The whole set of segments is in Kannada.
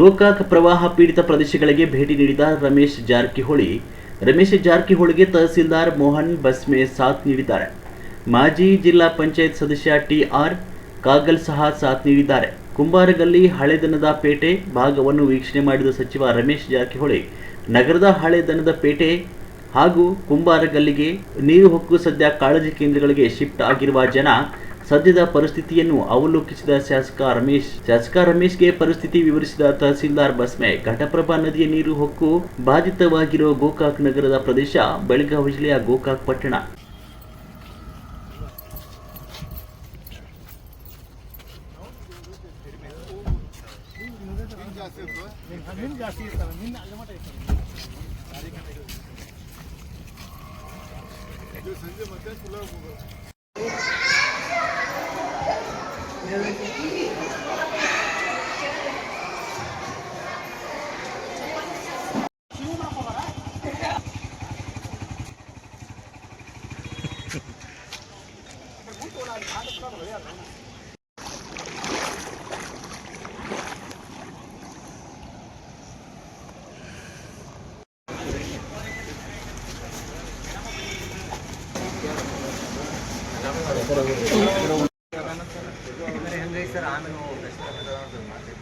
ಗೋಕಾಕ್ ಪ್ರವಾಹ ಪೀಡಿತ ಪ್ರದೇಶಗಳಿಗೆ ಭೇಟಿ ನೀಡಿದ ರಮೇಶ್ ಜಾರಕಿಹೊಳಿ, ರಮೇಶ್ ಜಾರಕಿಹೊಳಿಗೆ ತಹಸೀಲ್ದಾರ್ ಮೋಹನ್ ಬಸ್ಮೆ ಸಾಥ್ ನೀಡಿದ್ದಾರೆ. ಮಾಜಿ ಜಿಲ್ಲಾ ಪಂಚಾಯತ್ ಸದಸ್ಯ ಟಿಆರ್ ಕಾಗಲ್ ಸಹ ಸಾಥ್ ನೀಡಿದ್ದಾರೆ. ಕುಂಬಾರಗಲ್ಲಿ ಹಳೆದನದ ಪೇಟೆ ಭಾಗವನ್ನು ವೀಕ್ಷಣೆ ಮಾಡಿದ ಸಚಿವ ರಮೇಶ್ ಜಾರಕಿಹೊಳಿ, ನಗರದ ಹಳೆದನದ ಪೇಟೆ ಹಾಗೂ ಕುಂಬಾರಗಲ್ಲಿಗೆ ನೀರು ಹೊಕ್ಕು ಸದ್ಯ ಕಾಳಜಿ ಕೇಂದ್ರಗಳಿಗೆ ಶಿಫ್ಟ್ ಆಗಿರುವ ಜನ ಸದ್ಯದ ಪರಿಸ್ಥಿತಿಯನ್ನು ಅವಲೋಕಿಸಿದ ಶಾಸಕ ರಮೇಶ್, ಶಾಸಕ ರಮೇಶ್ಗೆ ಪರಿಸ್ಥಿತಿ ವಿವರಿಸಿದ ತಹಸೀಲ್ದಾರ್ ಬಸ್ಮೆ ಘಟಪ್ರಭಾ ನದಿಯ ನೀರು ಹೊಕ್ಕು ಬಾಧಿತವಾಗಿರುವ ಗೋಕಾಕ್ ನಗರದ ಪ್ರದೇಶ ಬೆಳಗಾವಿ ಜಿಲ್ಲೆಯ ಗೋಕಾಕ್ ಪಟ್ಟಣ. ನಿನ್ನ ಜಾಸ್ತಿ Gracias. ನಿನ್ನ ಅಲ್ಲಿ ಮಟ್ಟ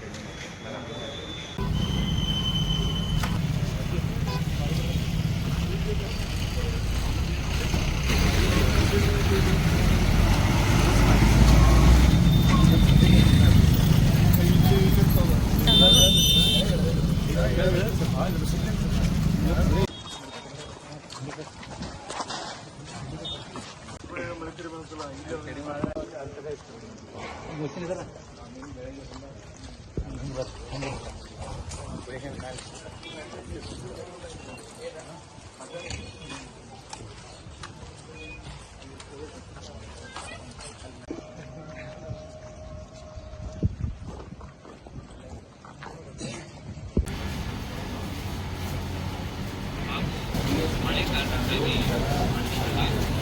ಇರ್ತಾರೆ ಸಂಜೆ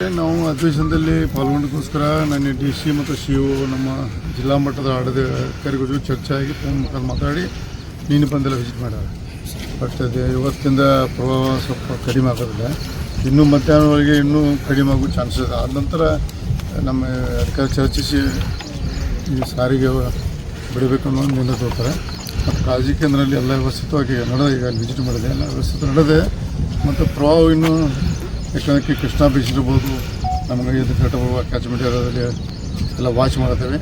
ನಾವು ಅಧಿವೇಶನದಲ್ಲಿ ಪಾಲ್ಗೊಂಡಕ್ಕೋಸ್ಕರ ನನ್ನ ಡಿ ಸಿ ಮತ್ತು ಸಿ ಒ ನಮ್ಮ ಜಿಲ್ಲಾ ಮಟ್ಟದ ಆಡಳಿತ ಅಧಿಕಾರಿಗಳ ಜೊತೆ ಚರ್ಚೆ ಆಗಿ ಫೋನ್ ಮುಖಾಂತರ ಮಾತಾಡಿ ನೀನು ಬಂದೆಲ್ಲ ವಿಸಿಟ್ ಮಾಡ್ಯಾರ ಬಟ್ ಅದೇ ಇವತ್ತಿಂದ ಪ್ರಭಾವ ಸ್ವಲ್ಪ ಕಡಿಮೆ ಆಗೋದಿಲ್ಲ. ಇನ್ನೂ ಮಧ್ಯಾಹ್ನವರೆಗೆ ಇನ್ನೂ ಕಡಿಮೆ ಆಗೋ ಚಾನ್ಸಸ್ ಇದೆ. ಆದ ನಂತರ ನಮ್ಮ ಅಧಿಕಾರಿ ಚರ್ಚಿಸಿ ಈ ಸಾರಿಗೆ ಬಿಡಬೇಕು ಅನ್ನೋ ನಿರ್ಣಯ ತಗೋತಾರೆ ಮತ್ತು ಕಾಳಜಿ ಕೇಂದ್ರದಲ್ಲಿ ಎಲ್ಲ ವ್ಯವಸ್ಥಿತವಾಗಿ ನಡೆದ, ಈಗ ವಿಸಿಟ್ ಮಾಡಿದೆ, ಎಲ್ಲ ವ್ಯವಸ್ಥಿತ ನಡೆದೆ. ಮತ್ತು ಪ್ರಭಾವ ಇನ್ನೂ ಯಾಕಂದರೆ ಕೃಷ್ಣ ಬೀಚ್ ಇರ್ಬೋದು. ನಮಗೆ ಇದು ಘಟಪ್ರಭಾ ಕ್ಯಾಚ್ಮೆಂಟ್ ಏರಿಯಾದಲ್ಲಿ ಎಲ್ಲ ವಾಚ್ ಮಾಡುತ್ತೇವೆ.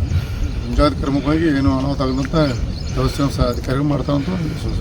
ಮುಂಜಾಗ್ರತೆ ಕ್ರಮವಾಗಿ ಏನು ಅನಾಹುತ ಆಗದಂಥ ವ್ಯವಸ್ಥೆಯನ್ನು ಸಹ ಅಧಿಕಾರಿಗಳು ಮಾಡ್ತಾರಂತ ವಿಶ್ವಾಸ